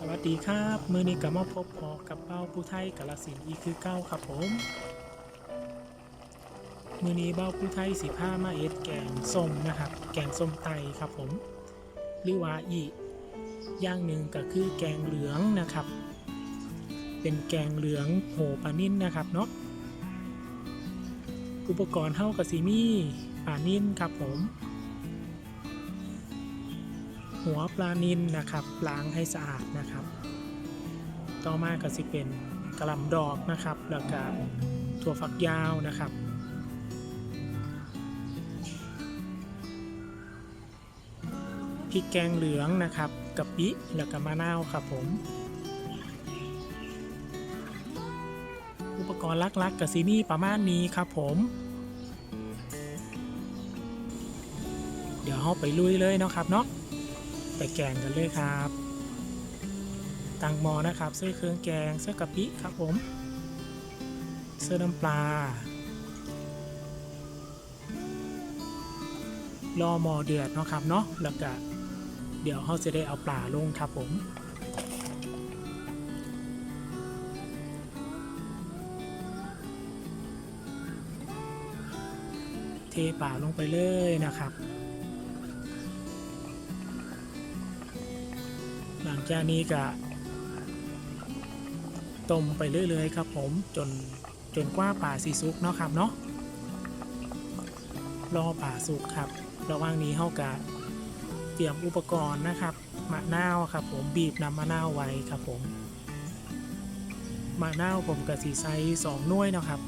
สวัสดีครับ มือนี้กับมาพบพอกับเป้าผู้ไทยกาลสินอีกคือเก้าครับผม มือนี้เบ้าผู้ไทยสิผ้ามาเอ็ดแกงส้มนะครับ แกงส้มไตครับผม หรือว่าอีอย่างหนึ่งก็คือแกงเหลืองนะครับ เป็นแกงเหลืองโหปลานิ่นนะครับเนาะ อุปกรณ์เท่ากับซีมี่ปลานิ่นครับผม หัวปลานิลนะครับล้างให้สะอาดนะครับ ต่อมาก็สิเป็นกระหลำดอกนะครับ แล้วก็ถั่วฝักยาวนะครับพริกแกงเหลืองนะครับกะปิแล้วก็มะนาวครับผม อุปกรณ์ลักๆกับซีมี่ประมาณนี้ครับผม เดี๋ยวเราไปลุยเลยเนาะครับเนาะ ไปแกงกันเลยครับ ตังมอนะครับเสื้อเครื่องแกงเสื้อกะปิครับผม เสื้อน้ำปลารอมอเดือดเนาะครับเนาะแล้วก็เดี๋ยวเขาจะได้เอาปลาลงครับผมเทปลาลงไปเลยนะครับ จากนี้ก็ต้มไปเรื่อยๆครับผมจนจนกว่าป่าสีสุกเนาะครับเนาะรอป่าสุกครับ ระหว่างนี้เฮากะเตรียมอุปกรณ์นะครับมะนาวครับผมบีบน้ำมะนาวไว้ครับผมมะนาวผมกะสีไซส์สองน่วยนะครับ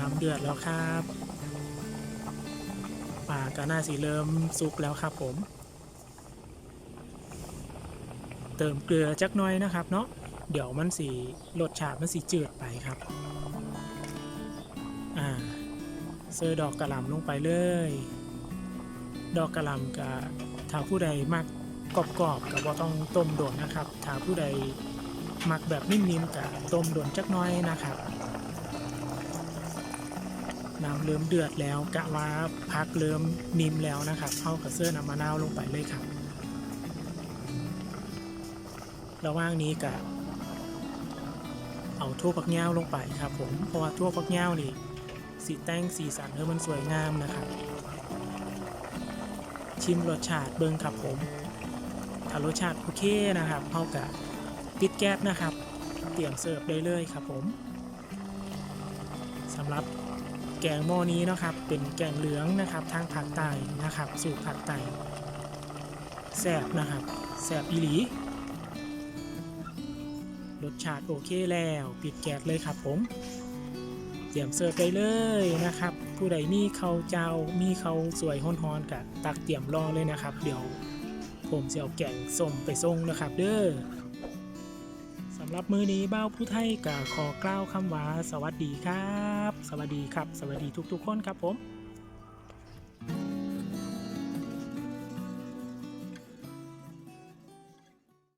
น้ำเดือดแล้วครับปลากระน่าสีเริ่มสุกแล้วครับผม เติมเกลือจักน่อยนะครับเนาะเดี๋ยวมันสีรสชาติมันสีจืดไปครับอ่าเซอร์ดอกกระหล่ำลงไปเลย ดอกกระหล่ำกับถ้าผู้ใดมักกรอบๆกับว่าต้องต้มโดนนะครับถ้าผู้ใดมักแบบนิ่มๆกับต้มโดนจักน้อยนะครับ น้ำเริ่มเดือดแล้วกะว่าพักเริ่มนิ่มแล้วนะครับเข้ากับเสื้อน้ำมะนาวลงไปเลยครับระหว่างนี้กะเอาทั่วผักเง่าลงไปครับผมเพราะว่าทั่วผักเง่านี่สีแต่งสีสันให้มันสวยงามนะครับ ชิมรสชาติเบิ้งครับผมถ้ารสชาติโอเคนะครับเข้ากับปิดแก๊สนะครับ เตรียมเสิร์ฟได้เลยครับผมสำหรับ แกงหม้อนี้นะครับ เป็นแกงเหลืองนะครับทางภาคใต้นะครับ สูตรภาคใต้แซ่บนะครับแซ่บอีหลีรสชาติโอเคแล้ว ปิดแก๊สเลยครับผมเตรียมเสิร์ฟได้เลยนะครับ ผู้ใดมีเขาเจ้ามีเขาสวยฮ้อนๆกับตักเตรียมรอเลยนะครับ เดี๋ยวผมจะเอาแกงส้มไปส่งนะครับ เด้อำหรับมือนี้เบ้าผู้ไทยกับขอกล่าวคำว่าสวัสดีครับ สวัสดีครับ สวัสดีทุกๆคนครับผม